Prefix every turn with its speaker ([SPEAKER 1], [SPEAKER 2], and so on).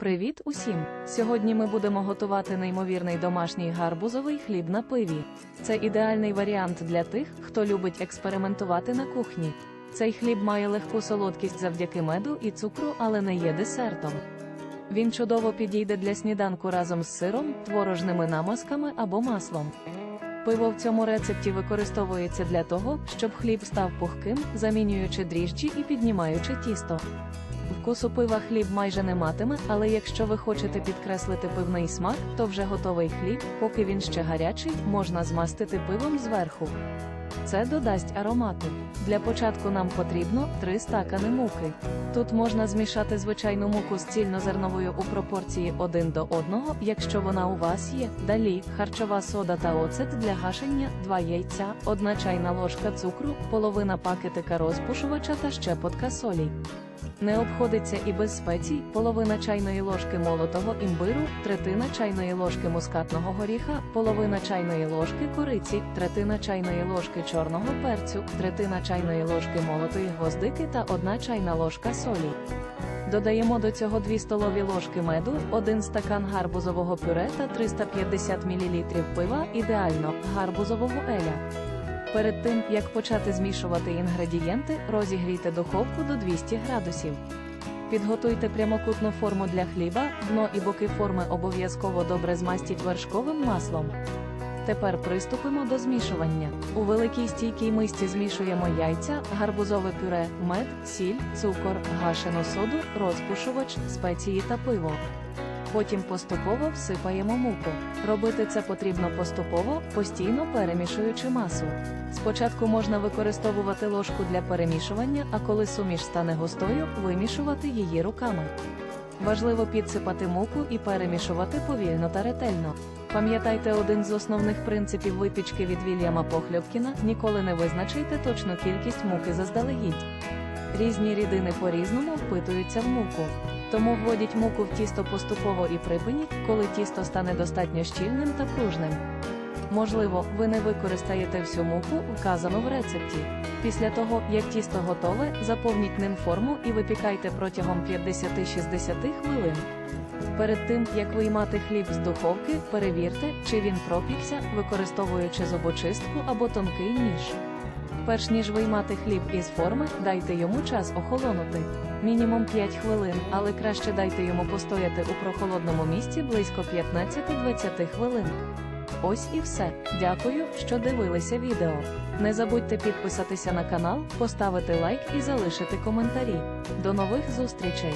[SPEAKER 1] Привіт усім! Сьогодні ми будемо готувати неймовірний домашній гарбузовий хліб на пиві. Це ідеальний варіант для тих, хто любить експериментувати на кухні. Цей хліб має легку солодкість завдяки меду і цукру, але не є десертом. Він чудово підійде для сніданку разом з сиром, творожними намазками або маслом. Пиво в цьому рецепті використовується для того, щоб хліб став пухким, замінюючи дріжджі і піднімаючи тісто. Вкусу пива хліб майже не матиме, але якщо ви хочете підкреслити пивний смак, то вже готовий хліб, поки він ще гарячий, можна змастити пивом зверху. Це додасть аромату. Для початку нам потрібно 3 стакани муки. Тут можна змішати звичайну муку з цільнозерновою у пропорції 1 до 1, якщо вона у вас є. Далі харчова сода та оцет для гашення, 2 яйця, 1 чайна ложка цукру, половина пакетика розпушувача та щепотка солі. Не обходиться і без спецій, половина чайної ложки молотого імбиру, третина чайної ложки мускатного горіха, половина чайної ложки кориці, третина чайної ложки чорного перцю, третина чайної ложки молотої гвоздики та одна чайна ложка солі. Додаємо до цього 2 столові ложки меду, 1 стакан гарбузового пюре та 350 мл пива, ідеально, гарбузового еля. Перед тим, як почати змішувати інгредієнти, розігрійте духовку до 200 градусів. Підготуйте прямокутну форму для хліба, дно і боки форми обов'язково добре змастіть вершковим маслом. Тепер приступимо до змішування. У великій стійкій мисці змішуємо яйця, гарбузове пюре, мед, сіль, цукор, гашену соду, розпушувач, спеції та пиво. Потім поступово всипаємо муку. Робити це потрібно поступово, постійно перемішуючи масу. Спочатку можна використовувати ложку для перемішування, а коли суміш стане густою, вимішувати її руками. Важливо підсипати муку і перемішувати повільно та ретельно. Пам'ятайте один з основних принципів випічки від Вільяма Похльопкіна – ніколи не визначайте точну кількість муки заздалегідь. Різні рідини по-різному впитуються в муку. Тому вводіть муку в тісто поступово і припиніть, коли тісто стане достатньо щільним та пружним. Можливо, ви не використаєте всю муку, вказану в рецепті. Після того, як тісто готове, заповніть ним форму і випікайте протягом 50-60 хвилин. Перед тим, як виймати хліб з духовки, перевірте, чи він пропікся, використовуючи зубочистку або тонкий ніж. Перш ніж виймати хліб із форми, дайте йому час охолонути. Мінімум 5 хвилин, але краще дайте йому постояти у прохолодному місці близько 15-20 хвилин. Ось і все. Дякую, що дивилися відео. Не забудьте підписатися на канал, поставити лайк і залишити коментарі. До нових зустрічей!